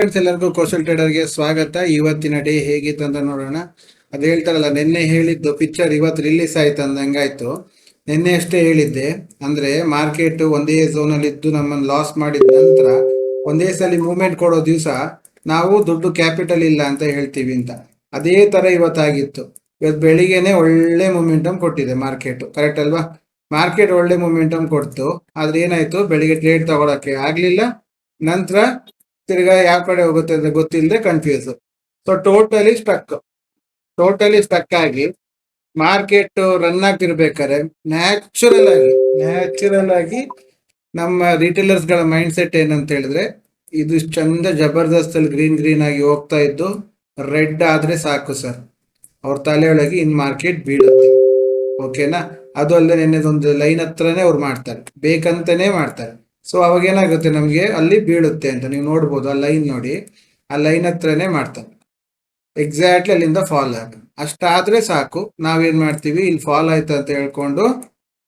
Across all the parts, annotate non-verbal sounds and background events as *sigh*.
ಎಲ್ಲರಿಗೂ ಕೌಶಲ್ ಟ್ರೇಡರ್ಗೆ ಸ್ವಾಗತ. ಇವತ್ತಿನ ಡೇ ಹೇಗಿತ್ತು ಅಂತ ನೋಡೋಣ. ಅದು ಹೇಳ್ತಾರಲ್ಲ, ನಿನ್ನೆ ಹೇಳಿದ್ದು ಪಿಕ್ಚರ್ ಇವತ್ತು ರಿಲೀಸ್ ಆಯ್ತು ಅಂದಂಗಾಯ್ತು ನಿನ್ನೆ ಅಷ್ಟೇ ಹೇಳಿದ್ದೆ. ಅಂದ್ರೆ ಮಾರ್ಕೆಟ್ ಒಂದೇ ಝೋನ್ ಅಲ್ಲಿ ಇದ್ದು ನಮ್ಮನ್ನು ಲಾಸ್ ಮಾಡಿದ ನಂತರ ಒಂದೇ ಸಲ ಮೂವ್ಮೆಂಟ್ ಕೊಡೋ ದಿವಸ ನಾವು ದುಡ್ಡು ಕ್ಯಾಪಿಟಲ್ ಇಲ್ಲ ಅಂತ ಹೇಳ್ತೀವಿ ಅಂತ. ಅದೇ ತರ ಇವತ್ತಾಗಿತ್ತು. ಇವತ್ತು ಬೆಳಿಗ್ಗೆನೆ ಒಳ್ಳೆ ಮೂಮೆಂಟಮ್ ಕೊಟ್ಟಿದೆ ಮಾರ್ಕೆಟ್ ಕರೆಕ್ಟ್ ಅಲ್ವಾ? ಮಾರ್ಕೆಟ್ ಒಳ್ಳೆ ಮೂಮೆಂಟಮ್ ಕೊಡ್ತು. ಆದ್ರೆ ಏನಾಯ್ತು? ಬೆಳಿಗ್ಗೆ ಟ್ರೇಡ್ ತಗೊಳಕ್ಕೆ ಆಗ್ಲಿಲ್ಲ. ನಂತರ ತಿರ್ಗಾ ಯಾವ ಕಡೆ ಹೋಗುತ್ತೆ ಅಂತ ಗೊತ್ತಿಲ್ಲದೆ confuse so totally stuck totally stuck ಆಗಿ ಮಾರ್ಕೆಟ್ ರನ್ ಆಗ್ತಿರ್ಬೇಕಾದ್ರೆ ನ್ಯಾಚುರಲ್ ಆಗಿ ನ್ಯಾಚುರಲ್ ಆಗಿ ನಮ್ಮ ರಿಟೇಲರ್ಸ್ಗಳ ಮೈಂಡ್ ಸೆಟ್ ಏನಂತ ಹೇಳಿದ್ರೆ ಇದು ಚಂದ ಜಬರ್ದಸ್ತ್ ಅಲ್ಲಿ ಗ್ರೀನ್ ಗ್ರೀನ್ ಆಗಿ ಹೋಗ್ತಾ ಇದ್ದು ರೆಡ್ ಆದ್ರೆ ಸಾಕು ಸರ್ ಅವ್ರ ತಲೆಯೊಳಗೆ ಇನ್ ಮಾರ್ಕೆಟ್ ಬೀಳುತ್ತೆ. ಓಕೆನಾ ಅದು ಅಲ್ಲದೆ ನೆನ್ನೆದೊಂದು ಲೈನ್ ಹತ್ರನೇ ಅವ್ರು ಮಾಡ್ತಾರೆ. ಬೇಕಂತಾನೆ ಮಾಡ್ತಾರೆ. ಸೊ ಅವಾಗ ಏನಾಗುತ್ತೆ ನಮಗೆ? ಅಲ್ಲಿ ಬೀಳುತ್ತೆ ಅಂತ. ನೀವು ನೋಡ್ಬೋದು, ಆ ಲೈನ್ ನೋಡಿ. ಆ ಲೈನ್ ಹತ್ರನೇ ಮಾಡ್ತಾನೆ. ಎಕ್ಸಾಕ್ಟ್ಲಿ ಅಲ್ಲಿಂದ ಫಾಲ್ ಆಗ. ಅಷ್ಟಾದ್ರೆ ಸಾಕು. ನಾವೇನು ಮಾಡ್ತೀವಿ? ಇಲ್ಲಿ ಫಾಲ್ ಆಯ್ತು ಅಂತ ಹೇಳ್ಕೊಂಡು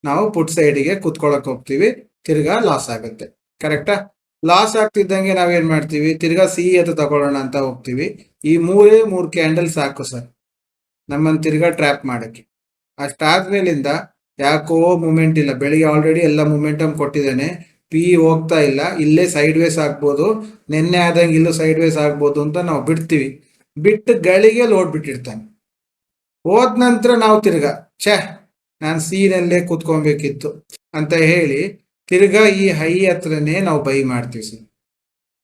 ನಾವು ಪುಟ್ ಸೈಡಿಗೆ ಕುತ್ಕೊಳಕ್ ಹೋಗ್ತೀವಿ. ತಿರ್ಗಾ ಲಾಸ್ ಆಗುತ್ತೆ. ಕರೆಕ್ಟಾ ಲಾಸ್ ಆಗ್ತಿದ್ದಂಗೆ ನಾವೇನು ಮಾಡ್ತೀವಿ? ತಿರ್ಗಾ ಸಿ ಅಂತ ತಗೊಳ್ಳೋಣ ಅಂತ ಹೋಗ್ತೀವಿ. ಈ ಮೂರೇ ಮೂರು ಕ್ಯಾಂಡಲ್ ಸಾಕು ಸರ್. ನಮ್ಮನ್ನು ತಿರ್ಗಾ ಟ್ರ್ಯಾಪ್ ಮಾಡಕ್ಕೆ. ಅಷ್ಟಾದ್ಮೇಲಿಂದ ಯಾಕೋ ಮೂಮೆಂಟ್ ಇಲ್ಲ. ಬೆಳಿಗ್ಗೆ ಆಲ್ರೆಡಿ ಎಲ್ಲ ಮೂಮೆಂಟಮ್ ಕೊಟ್ಟಿದ್ದೇನೆ. ಪಿ ಹೋಗ್ತಾ ಇಲ್ಲ, ಇಲ್ಲೇ ಸೈಡ್ ವೇಸ್ ಆಗ್ಬೋದು, ನಿನ್ನೆ ಆದಂಗೆ ಇಲ್ಲೂ ಸೈಡ್ ವೇಸ್ ಆಗ್ಬೋದು ಅಂತ ನಾವು ಬಿಡ್ತೀವಿ. ಬಿಟ್ಟು ಗಳಿಗೆ ಲೋಡ್ ಬಿಟ್ಟಿರ್ತಾನೆ. ಹೋದ ನಂತರ ನಾವು ತಿರ್ಗಾ, ಛೇ, ನಾನು ಸೀನಲ್ಲೇ ಕೂತ್ಕೊಬೇಕಿತ್ತು ಅಂತ ಹೇಳಿ ತಿರ್ಗಾ ಈ ಹೈ ಹತ್ರನೇ ನಾವು ಬೈ ಮಾಡ್ತೀವಿ ಸರ್.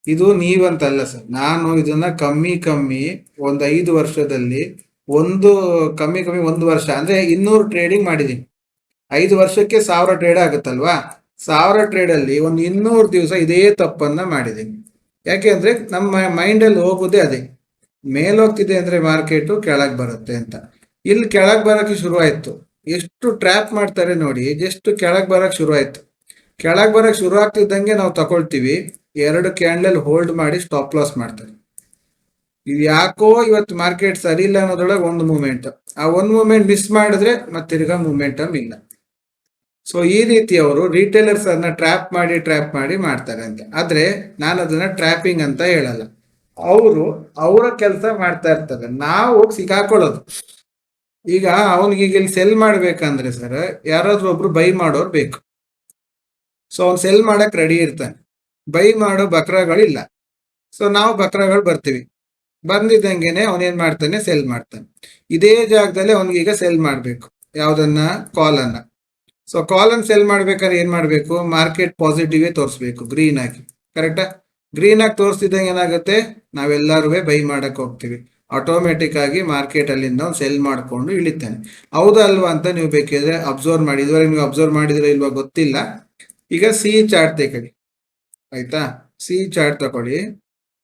ಇದು ನೀವಂತಲ್ಲ ಸರ್. ನಾನು ಇದನ್ನ ಕಮ್ಮಿ ಕಮ್ಮಿ ಒಂದು ಐದು ವರ್ಷದಲ್ಲಿ ಒಂದು ಕಮ್ಮಿ ಕಮ್ಮಿ ಒಂದು ವರ್ಷ, ಅಂದ್ರೆ ಇನ್ನೂರು ಟ್ರೇಡಿಂಗ್ ಮಾಡಿದೀನಿ ಐದು ವರ್ಷಕ್ಕೆ ಸಾವಿರ ಟ್ರೇಡ್ ಆಗುತ್ತಲ್ವಾ? ಸಾವಿರ ಟ್ರೇಡ್ ಅಲ್ಲಿ ಒಂದು ಇನ್ನೂರು ದಿವಸ ಇದೇ ತಪ್ಪನ್ನ ಮಾಡಿದ್ದೀನಿ. ಯಾಕೆಂದ್ರೆ ನಮ್ಮ ಮೈಂಡ್ ಅಲ್ಲಿ ಹೋಗುದೇ ಅದೇ. ಮೇಲೋಗ್ತಿದೆ ಅಂದ್ರೆ ಮಾರ್ಕೆಟ್ ಕೆಳಗೆ ಬರುತ್ತೆ ಅಂತ. ಇಲ್ಲಿ ಕೆಳಗೆ ಬರಕ್ಕೆ ಶುರುವಾಯಿತು. ಎಷ್ಟು ಟ್ರ್ಯಾಪ್ ಮಾಡ್ತಾರೆ ನೋಡಿ ಎಷ್ಟು ಕೆಳಗೆ ಬರಕ್ ಶುರುವಾಯಿತು. ಕೆಳಗೆ ಕೆಳಗ್ ಬರಕ್ ಶುರು ಆಗ್ತಿದ್ದಂಗೆ ನಾವು ತಗೊಳ್ತೀವಿ. ಎರಡು ಕ್ಯಾಂಡಲ್ ಹೋಲ್ಡ್ ಮಾಡಿ ಸ್ಟಾಪ್ ಲಾಸ್ ಮಾಡ್ತಾರೆ. ಇದು ಯಾಕೋ ಇವತ್ತು ಮಾರ್ಕೆಟ್ ಸರಿ ಇಲ್ಲ ಅನ್ನೋದ್ರೊಳಗೆ ಒಂದು ಮೂಮೆಂಟ್ ಆ ಒಂದು ಮೂಮೆಂಟ್ ಮಿಸ್ ಮಾಡಿದ್ರೆ ಮತ್ತೆ ತಿರ್ಗಾ ಮೂಮೆಂಟಮ್ ಇಲ್ಲ. ಸೊ ಈ ರೀತಿ ಅವರು ರಿಟೇಲರ್ಸ್ ಅದನ್ನ ಟ್ರ್ಯಾಪ್ ಮಾಡಿ ಟ್ರ್ಯಾಪ್ ಮಾಡಿ ಮಾಡ್ತಾರೆ ಅಂತ. ಆದ್ರೆ ನಾನು ಅದನ್ನ ಟ್ರ್ಯಾಪಿಂಗ್ ಅಂತ ಹೇಳಲ್ಲ. ಅವರು ಅವರ ಕೆಲಸ ಮಾಡ್ತಾ ಇರ್ತಾರೆ. ನಾವು ಸಿಕ್ಕಾಕೊಳ್ಳೋದು. ಈಗ ಅವನಿಗೆ ಈಗ ಇಲ್ಲಿ ಸೆಲ್ ಮಾಡ್ಬೇಕಂದ್ರೆ ಸರ್ ಯಾರಾದ್ರೂ ಒಬ್ರು ಬೈ ಮಾಡೋರು ಬೇಕು. ಸೊ ಅವ್ನು ಸೆಲ್ ಮಾಡಕ್ ರೆಡಿ ಇರ್ತಾನೆ. ಬೈ ಮಾಡೋ ಬಕ್ರಗಳಿಲ್ಲ. ಸೊ ನಾವು ಬಕ್ರಗಳು ಬರ್ತೀವಿ. ಬಂದಿದ್ದಂಗೆನೆ ಅವನೇನ್ ಮಾಡ್ತಾನೆ? ಸೆಲ್ ಮಾಡ್ತಾನೆ. ಇದೇ ಜಾಗದಲ್ಲಿ ಅವನಿಗೀಗ ಸೆಲ್ ಮಾಡ್ಬೇಕು. ಯಾವ್ದನ್ನ? ಕಾಲ್ ಅನ್ನ. ಸೊ ಕಾಲ್ ಅನ್ನು ಸೆಲ್ ಮಾಡ್ಬೇಕಾದ್ರೆ ಏನ್ ಮಾಡ್ಬೇಕು? ಮಾರ್ಕೆಟ್ ಪಾಸಿಟಿವ್ ತೋರಿಸ್ಬೇಕು ಗ್ರೀನ್ ಆಗಿ. ಕರೆಕ್ಟಾ ಗ್ರೀನ್ ಆಗಿ ತೋರಿಸಿದಂಗೆ ಏನಾಗುತ್ತೆ? ನಾವೆಲ್ಲರೂ ಬೈ ಮಾಡಕ್ ಹೋಗ್ತೀವಿ. ಆಟೋಮೆಟಿಕ್ ಆಗಿ ಮಾರ್ಕೆಟ್ ಅಲ್ಲಿಂದ ಒಂದು ಸೆಲ್ ಮಾಡಿಕೊಂಡು ಇಳಿತಾನೆ. ಹೌದಾ ಅಲ್ವಾ ಅಂತ ನೀವು ಬೇಕಿದ್ರೆ ಅಬ್ಸರ್ವ್ ಮಾಡಿ. ಇದುವರೆಗೆ ನೀವು ಅಬ್ಸರ್ವ್ ಮಾಡಿದ್ರೆ ಇಲ್ವಾ ಗೊತ್ತಿಲ್ಲ. ಈಗ ಸಿ ಚಾರ್ಟ್ ತೆಕೊಳ್ಳಿ ಆಯ್ತಾ? ಸಿ ಚಾರ್ಟ್ ತಗೊಳ್ಳಿ.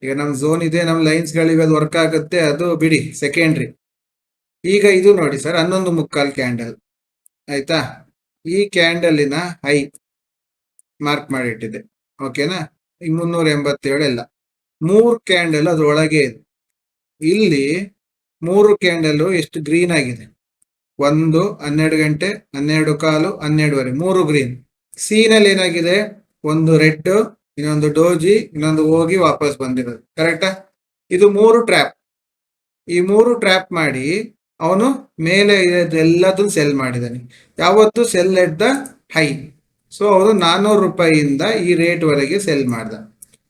ಈಗ ನಮ್ ಝೋನ್ ಇದೆ, ನಮ್ ಲೈನ್ಸ್ ಗಳಿವೆ, ಅದು ವರ್ಕ್ ಆಗುತ್ತೆ, ಅದು ಬಿಡಿ ಸೆಕೆಂಡ್ರಿ ಈಗ ಇದು ನೋಡಿ ಸರ್ ಹನ್ನೊಂದು ಮುಕ್ಕಾಲ್ ಕ್ಯಾಂಡಲ್ ಆಯ್ತಾ? ಈ ಕ್ಯಾಂಡಲಿನ ಹೈ ಮಾರ್ಕ್ ಮಾಡಿಟ್ಟಿದೆ. ಓಕೆನಾ ಈ ಮುನ್ನೂರ ಎಂಬತ್ತೇಳು ಎಲ್ಲ. ಮೂರು ಕ್ಯಾಂಡಲ್ ಅದರೊಳಗೆ ಇದೆ. ಇಲ್ಲಿ ಮೂರು ಕ್ಯಾಂಡಲ್ ಎಷ್ಟು ಗ್ರೀನ್ ಆಗಿದೆ? ಒಂದು, ಹನ್ನೆರಡು ಗಂಟೆ, ಹನ್ನೆರಡು ಕಾಲು, ಹನ್ನೆರಡುವರೆ. ಮೂರು ಗ್ರೀನ್ ಸೀನಲ್ಲಿ ಏನಾಗಿದೆ? ಒಂದು ರೆಡ್, ಇನ್ನೊಂದು ಡೋಜಿ ಇನ್ನೊಂದು ಹೋಗಿ ವಾಪಸ್ ಬಂದಿರೋದು. ಕರೆಕ್ಟಾ ಇದು ಮೂರು ಟ್ರ್ಯಾಪ್ ಈ ಮೂರು ಟ್ರ್ಯಾಪ್ ಮಾಡಿ ಅವನು ಮೇಲೆ ಎಲ್ಲದನ್ನು ಸೆಲ್ ಮಾಡಿದ್ದಾನೆ ಯಾವತ್ತು sell at the high so ಅವನು ನಾನ್ನೂರು ರೂಪಾಯಿಯಿಂದ ಈ ರೇಟ್ ವರೆಗೆ ಸೆಲ್ ಮಾಡ್ದ.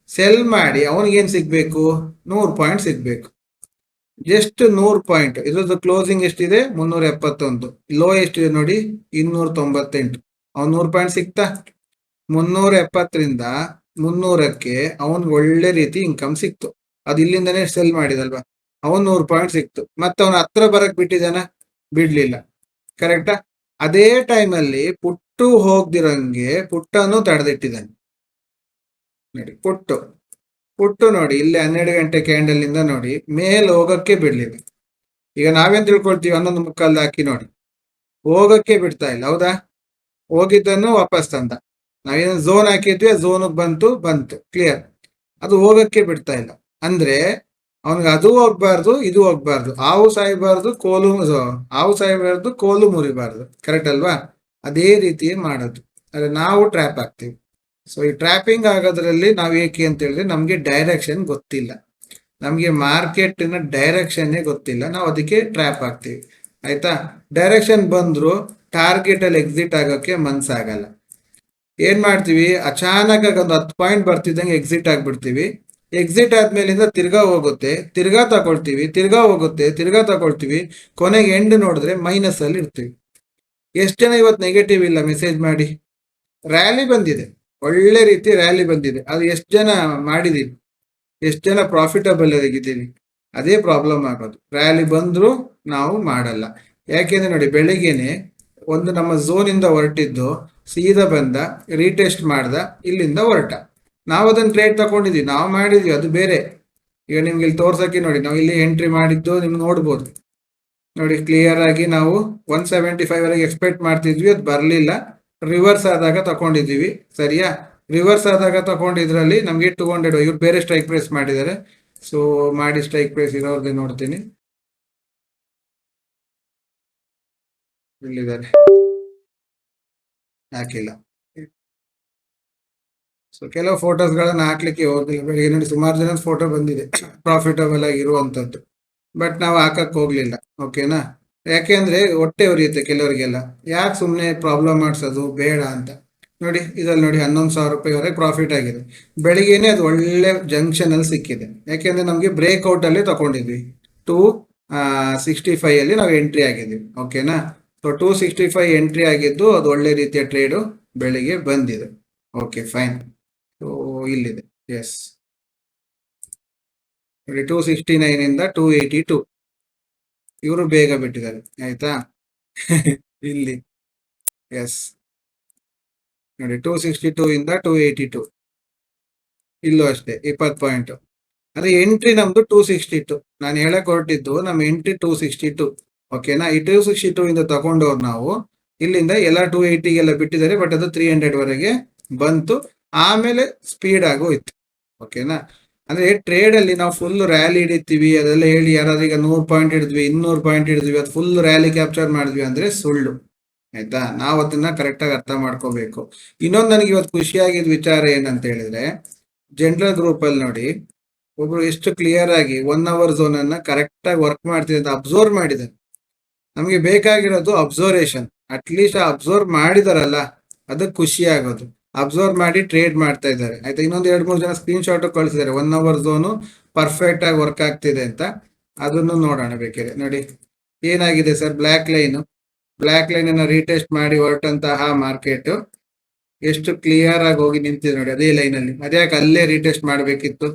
ಸೆಲ್ ಮಾಡಿ ಅವನಿಗೇನು ಸಿಗಬೇಕು? ನೂರು ಪಾಯಿಂಟ್ ಸಿಗಬೇಕು. ಜಸ್ಟ್ ನೂರು ಪಾಯಿಂಟ್ ಇದ್ರದ್ದು ಕ್ಲೋಸಿಂಗ್ ಎಷ್ಟಿದೆ? ಮುನ್ನೂರ ಎಪ್ಪತ್ತೊಂದು. ಲೋ ಎಷ್ಟಿದೆ ನೋಡಿ, ಇನ್ನೂರ ತೊಂಬತ್ತೆಂಟು. ಅವ್ನು ನೂರು ಪಾಯಿಂಟ್ ಸಿಕ್ತಾ ಮುನ್ನೂರ ಎಪ್ಪತ್ತರಿಂದ ಮುನ್ನೂರಕ್ಕೆ ಅವನಿಗೆ ಒಳ್ಳೆ ರೀತಿ ಇನ್ಕಮ್ ಸಿಕ್ತು. ಅದು ಇಲ್ಲಿಂದನೇ ಸೆಲ್ ಮಾಡಿದಲ್ವಾ? ಅವನ್ ನೂರು ಪಾಯಿಂಟ್ ಸಿಕ್ತು. ಮತ್ತೆ ಅವನ ಹತ್ರ ಬರಕ್ ಬಿಟ್ಟಿದ್ದಾನ? ಬಿಡ್ಲಿಲ್ಲ. ಕರೆಕ್ಟಾ ಅದೇ ಟೈಮಲ್ಲಿ ಪುಟ್ಟು ಹೋಗ್ದಿರಂಗೆ ಪುಟ್ಟನು ತಡೆದಿಟ್ಟಿದ್ದಾನೆ. ನೋಡಿ, ಪುಟ್ಟು. ಪುಟ್ಟು ನೋಡಿ, ಇಲ್ಲಿ ಹನ್ನೆರಡು ಗಂಟೆ ಕ್ಯಾಂಡಲ್ನಿಂದ ನೋಡಿ, ಮೇಲೆ ಹೋಗಕ್ಕೆ ಬಿಡ್ಲಿಲ್ಲ. ಈಗ ನಾವೇನ್ ತಿಳ್ಕೊಳ್ತೀವಿ? ಹನ್ನೊಂದು ಮುಕ್ಕಲ್ಲಿ ಹಾಕಿ ನೋಡಿ. ಹೋಗಕ್ಕೆ ಬಿಡ್ತಾ ಇಲ್ಲ, ಹೌದಾ? ಹೋಗಿದ್ದನ್ನು ವಾಪಸ್ ತಂದ. ನಾವೇನು ಝೋನ್ ಹಾಕಿದ್ವಿ ಝೋನ್ ಬಂತು ಬಂತು. ಕ್ಲಿಯರ್ ಅದು ಹೋಗಕ್ಕೆ ಬಿಡ್ತಾ ಇಲ್ಲ. ಅಂದ್ರೆ ಅವನಿಗೆ ಅದು ಹೋಗ್ಬಾರ್ದು, ಇದು ಹೋಗ್ಬಾರ್ದು. ಹಾವು ಸಾಯಬಾರ್ದು, ಕೋಲು ಹಾವು ಸಾಯಬಾರ್ದು, ಕೋಲು ಮುರಿಬಾರ್ದು. ಕರೆಕ್ಟ್ ಅಲ್ವಾ? ಅದೇ ರೀತಿ ಮಾಡೋದು. ಅದೇ ನಾವು ಟ್ರ್ಯಾಪ್ ಆಗ್ತೀವಿ. ಸೊ ಈ ಟ್ರ್ಯಾಪಿಂಗ್ ಆಗೋದ್ರಲ್ಲಿ ನಾವು ಏಕೆ ಅಂತ ಹೇಳಿದ್ರೆ ನಮಗೆ ಡೈರೆಕ್ಷನ್ ಗೊತ್ತಿಲ್ಲ. ನಮಗೆ ಮಾರ್ಕೆಟಿನ ಡೈರೆಕ್ಷನ್ನೇ ಗೊತ್ತಿಲ್ಲ. ನಾವು ಅದಕ್ಕೆ ಟ್ರ್ಯಾಪ್ ಆಗ್ತೀವಿ. ಆಯ್ತಾ? ಡೈರೆಕ್ಷನ್ ಬಂದ್ರು ಟಾರ್ಗೆಟ್ ಅಲ್ಲಿ ಎಕ್ಸಿಟ್ ಆಗೋಕ್ಕೆ ಮನ್ಸಾಗಲ್ಲ. ಏನು ಮಾಡ್ತೀವಿ? ಅಚಾನಕ್ ಒಂದು ಹತ್ತು ಪಾಯಿಂಟ್ ಬರ್ತಿದ್ದಂಗೆ ಎಕ್ಸಿಟ್ ಆಗ್ಬಿಡ್ತೀವಿ. ಎಕ್ಸಿಟ್ ಆದ್ಮೇಲಿಂದ ತಿರ್ಗಾ ಹೋಗುತ್ತೆ, ತಿರ್ಗಾ ತಗೊಳ್ತೀವಿ, ತಿರ್ಗಾ ಹೋಗುತ್ತೆ, ತಿರ್ಗಾ ತಗೊಳ್ತೀವಿ. ಕೊನೆಗೆ ಎಂಡ್ ನೋಡಿದ್ರೆ ಮೈನಸ್ ಅಲ್ಲಿ ಇರ್ತೀವಿ. ಎಷ್ಟು ಜನ ಇವತ್ತು ನೆಗೆಟಿವ್ ಇಲ್ಲ ಮೆಸೇಜ್ ಮಾಡಿ? ರ್ಯಾಲಿ ಬಂದಿದೆ. ಒಳ್ಳೆ ರೀತಿ ರ್ಯಾಲಿ ಬಂದಿದೆ. ಅದು ಎಷ್ಟು ಜನ ಮಾಡಿದೀವಿ ಎಷ್ಟು ಜನ ಪ್ರಾಫಿಟಬಲ್ ಆಗಿದ್ದೀವಿ ಅದೇ ಪ್ರಾಬ್ಲಮ್ ಆಗೋದು. ರ್ಯಾಲಿ ಬಂದ್ರು ನಾವು ಮಾಡಲ್ಲ. ಯಾಕೆಂದ್ರೆ ನೋಡಿ, ಬೆಳಿಗ್ಗೆನೆ ಒಂದು ನಮ್ಮ ಝೋನ್ ಇಂದ ಹೊರಟಿದ್ದು, ಸೀದಾ ಬಂದ ರೀಟೆಸ್ಟ್ ಮಾಡ್ದ, ಇಲ್ಲಿಂದ ಹೊರಟ. ನಾವು ಅದನ್ನ ಪ್ಲೇಟ್ ತಗೊಂಡಿದ್ವಿ, ನಾವು ಮಾಡಿದ್ವಿ, ಅದು ಬೇರೆ. ಈಗ ನಿಮ್ಗೆ ಇಲ್ಲಿ ತೋರ್ಸಕ್ಕೆ ನೋಡಿ, ನಾವು ಇಲ್ಲಿ ಎಂಟ್ರಿ ಮಾಡಿದ್ದು ನಿಮ್ಗೆ ನೋಡ್ಬೋದು. ನೋಡಿ ಕ್ಲಿಯರ್ ಆಗಿ ನಾವು ಒನ್ ಸೆವೆಂಟಿ ಫೈವ್ ವರೆಗೆ ಎಕ್ಸ್ಪೆಕ್ಟ್ ಮಾಡ್ತಿದ್ವಿ, ಅದು ಬರಲಿಲ್ಲ. ರಿವರ್ಸ್ ಆದಾಗ ತಗೊಂಡಿದ್ದೀವಿ, ಸರಿಯಾ? ರಿವರ್ಸ್ ಆದಾಗ ತಗೊಂಡಿದ್ರಲ್ಲಿ ನಮ್ಗೆ ಟೂ ಹಂಡ್ರೆಡ್ ಇವ್ರು ಬೇರೆ ಸ್ಟ್ರೈಕ್ ಪ್ರೈಸ್ ಮಾಡಿದ್ದಾರೆ. ಸೊ ಮಾಡಿ ಸ್ಟ್ರೈಕ್ ಪ್ರೈಸ್ ಇರೋರ್ದೆ ನೋಡ್ತೀನಿ. ಇಲ್ಲಿದ್ದಾರೆ. ಹಾಕಿಲ್ಲ. ಸೊ ಕೆಲವು ಫೋಟೋಸ್ಗಳನ್ನ ಹಾಕ್ಲಿಕ್ಕೆ ಹೋಗಿಲ್ಲ ಬೆಳಿಗ್ಗೆ ನೋಡಿ ಸುಮಾರು ಜನ ಫೋಟೋ ಬಂದಿದೆ. ಪ್ರಾಫಿಟಬಲ್ ಆಗಿರುವಂತದ್ದು ಬಟ್ ನಾವು ಹಾಕಕ್ ಹೋಗ್ಲಿಲ್ಲ. ಓಕೆನಾ ಯಾಕೆಂದ್ರೆ ಹೊಟ್ಟೆ ಉರಿಯುತ್ತೆ ಕೆಲವರಿಗೆಲ್ಲ. ಯಾಕೆ ಸುಮ್ಮನೆ ಪ್ರಾಬ್ಲಮ್ ಮಾಡಿಸೋದು? ಬೇಡ ಅಂತ. ನೋಡಿ, ಇದ್ರಲ್ಲಿ ನೋಡಿ ಹನ್ನೊಂದು ಸಾವಿರ ರೂಪಾಯಿವರೆಗೆ ಪ್ರಾಫಿಟ್ ಆಗಿದೆ. ಬೆಳಿಗ್ಗೆನೆ ಅದು ಒಳ್ಳೆ ಜಂಕ್ಷನ್ ಅಲ್ಲಿ ಸಿಕ್ಕಿದೆ. ಯಾಕೆಂದ್ರೆ ನಮಗೆ ಬ್ರೇಕ್ಔಟ್ ಅಲ್ಲಿ ತಗೊಂಡಿದ್ವಿ. ಟೂ ಸಿಕ್ಸ್ಟಿ ಫೈವ್ ಅಲ್ಲಿ ನಾವು ಎಂಟ್ರಿ ಆಗಿದ್ವಿ. ಓಕೆನಾ so two sixty five entry ಆಗಿದ್ದು ಅದು ಒಳ್ಳೆ ರೀತಿಯ ಟ್ರೇಡು ಬೆಳಿಗ್ಗೆ ಬಂದಿದೆ. ಓಕೆ ಫೈನ್ ಇಲ್ಲಿದೆ. ಎಸ್ ನೋಡಿ ಟೂ ಸಿಕ್ಸ್ಟಿ ನೈನ್ ಇಂದ ಟೂ ಏಯ್ಟಿ ಟೂ ಇವರು ಬೇಗ ಬಿಟ್ಟಿದ್ದಾರೆ. ಆಯ್ತಾ? *laughs* ಇಲ್ಲಿ. ಎಸ್ ನೋಡಿ ಟೂ ಸಿಕ್ಸ್ಟಿ ಟೂ ಇಂದ ಟೂ ಏಯ್ಟಿ ಟೂ ಇಲ್ಲೂ ಅಷ್ಟೇ, ಇಪ್ಪತ್ತು ಪಾಯಿಂಟ್ ಅಂದ್ರೆ ಎಂಟ್ರಿ ನಮ್ದು ಟೂ ಸಿಕ್ಸ್ಟಿ ಟೂ ನಾನು ಹೇಳಕ್ ಹೊರಟಿದ್ದು ನಮ್ಮ ಎಂಟ್ರಿ ಟೂ ಸಿಕ್ಸ್ಟಿ ಟೂ ಓಕೆನಾ ಈ ಟೂ ಸಿಕ್ಸ್ಟಿ ಟೂ ಇಂದ ತಗೊಂಡವ್ರು ನಾವು, ಇಲ್ಲಿಂದ ಎಲ್ಲ ಟೂ ಏಯ್ಟಿಗೆಲ್ಲ ಬಿಟ್ಟಿದ್ದಾರೆ ಬಟ್ ಅದು ತ್ರೀ ಹಂಡ್ರೆಡ್ ವರೆಗೆ ಬಂತು. ಆಮೇಲೆ ಸ್ಪೀಡ್ ಆಗೋಯ್ತು ಓಕೆನಾ ಅಂದ್ರೆ ಟ್ರೇಡ್ ಅಲ್ಲಿ ನಾವು ಫುಲ್ ರ್ಯಾಲಿ ಹಿಡಿತೀವಿ, ಅದೆಲ್ಲ ಹೇಳಿ ಯಾರಾದ್ರೂ ಈಗ ನೂರ್ ಪಾಯಿಂಟ್ ಹಿಡಿದ್ವಿ, ಇನ್ನೂರು ಪಾಯಿಂಟ್ ಹಿಡಿದ್ವಿ, ಅದು ಫುಲ್ ರ್ಯಾಲಿ ಕ್ಯಾಪ್ಚರ್ ಮಾಡಿದ್ವಿ ಅಂದ್ರೆ ಸುಳ್ಳು. ಆಯ್ತಾ? ನಾವು ಅದನ್ನ ಕರೆಕ್ಟ್ ಆಗಿ ಅರ್ಥ ಮಾಡ್ಕೋಬೇಕು. ಇನ್ನೊಂದು ನನಗೆ ಇವತ್ತು ಖುಷಿಯಾಗಿದ್ದ ವಿಚಾರ ಏನಂತ ಹೇಳಿದ್ರೆ ಜನರಲ್ ಗ್ರೂಪ್ ಅಲ್ಲಿ ನೋಡಿ, ಒಬ್ರು ಎಷ್ಟು ಕ್ಲಿಯರ್ ಆಗಿ ಒನ್ ಅವರ್ ಝೋನ್ ಅನ್ನ ಕರೆಕ್ಟ್ ಆಗಿ ವರ್ಕ್ ಮಾಡ್ತಿದೆ ಅಂತ ಅಬ್ಸರ್ವ್ ಮಾಡಿದ್ದಾರೆ ನಮಗೆ ಬೇಕಾಗಿರೋದು ಅಬ್ಸರ್ವೇಷನ್ ಅಟ್ಲೀಸ್ಟ್ ಅಬ್ಸರ್ವ್ ಮಾಡಿದಾರಲ್ಲ, ಅದಕ್ಕೆ ಖುಷಿ ಆಗೋದು. ಅಬ್ಸರ್ವ್ ಮಾಡಿ ಟ್ರೇಡ್ ಮಾಡ್ತಾ ಇದ್ದಾರೆ. ಆಯ್ತಾ, ಇನ್ನೊಂದು ಎರಡು ಮೂರು ಜನ ಸ್ಕ್ರೀನ್ ಶಾಟ್ ಕಳಿಸಿದ್ದಾರೆ. ಒನ್ ಅವರ್ ಝೋನು ಪರ್ಫೆಕ್ಟ್ ಆಗಿ ವರ್ಕ್ ಆಗ್ತಿದೆ ಅಂತ. ಅದನ್ನು ನೋಡೋಣ ಬೇಕಿದೆ ನೋಡಿ, ಏನಾಗಿದೆ sir? Black line black line ಅನ್ನ ರೀಟೆಸ್ಟ್ ಮಾಡಿ ಹೊರಟಂತಹ ಮಾರ್ಕೆಟ್ ಎಷ್ಟು ಕ್ಲಿಯರ್ ಆಗಿ ಹೋಗಿ ನಿಂತಿದೆ ನೋಡಿ, ಅದೇ ಲೈನ್ ಅಲ್ಲಿ. ಅದ್ಯಾಕೆ ಅಲ್ಲೇ ರೀಟೆಸ್ಟ್ ಮಾಡಬೇಕಿತ್ತು?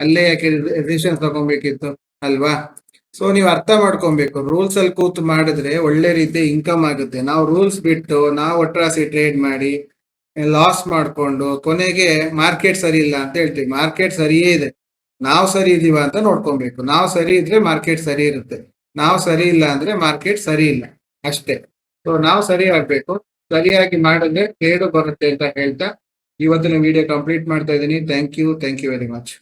ಅಲ್ಲೇ ಯಾಕೆ ರಿಸನ್ ತಗೊಬೇಕಿತ್ತು? ಅಲ್ವಾ? ಸೊ ನೀವು ಅರ್ಥ ಮಾಡ್ಕೊಬೇಕು. ರೂಲ್ಸ್ ಅಲ್ಲಿ ಕೂತು ಮಾಡಿದ್ರೆ ಒಳ್ಳೆ ರೀತಿ ಇನ್ಕಮ್ ಆಗುತ್ತೆ. ನಾವು ರೂಲ್ಸ್ ಬಿಟ್ಟು ನಾವು ಒಟ್ರಾಸಿ ಟ್ರೇಡ್ ಮಾಡಿ ಲಾಸ್ ಮಾಡ್ಕೊಂಡು ಕೊನೆಗೆ ಮಾರ್ಕೆಟ್ ಸರಿ ಇಲ್ಲ ಅಂತ ಹೇಳ್ತೀವಿ. ಮಾರ್ಕೆಟ್ ಸರಿಯೇ ಇದೆ. ನಾವು ಸರಿ ಇದೀವ ಅಂತ ನೋಡ್ಕೊಬೇಕು. ನಾವು ಸರಿ ಇದ್ರೆ ಮಾರ್ಕೆಟ್ ಸರಿ ಇರುತ್ತೆ. ನಾವು ಸರಿ ಇಲ್ಲ ಅಂದ್ರೆ ಮಾರ್ಕೆಟ್ ಸರಿ ಇಲ್ಲ ಅಷ್ಟೇ. ಸೊ ನಾವು ಸರಿ ಆಗ್ಬೇಕು. ಸರಿಯಾಗಿ ಮಾಡಿದ್ರೆ ಕೇಡು ಬರುತ್ತೆ ಅಂತ ಹೇಳ್ತಾ ಇವತ್ತಿನ ವಿಡಿಯೋ ಕಂಪ್ಲೀಟ್ ಮಾಡ್ತಾ ಇದ್ದೀನಿ. Thank you thank you very much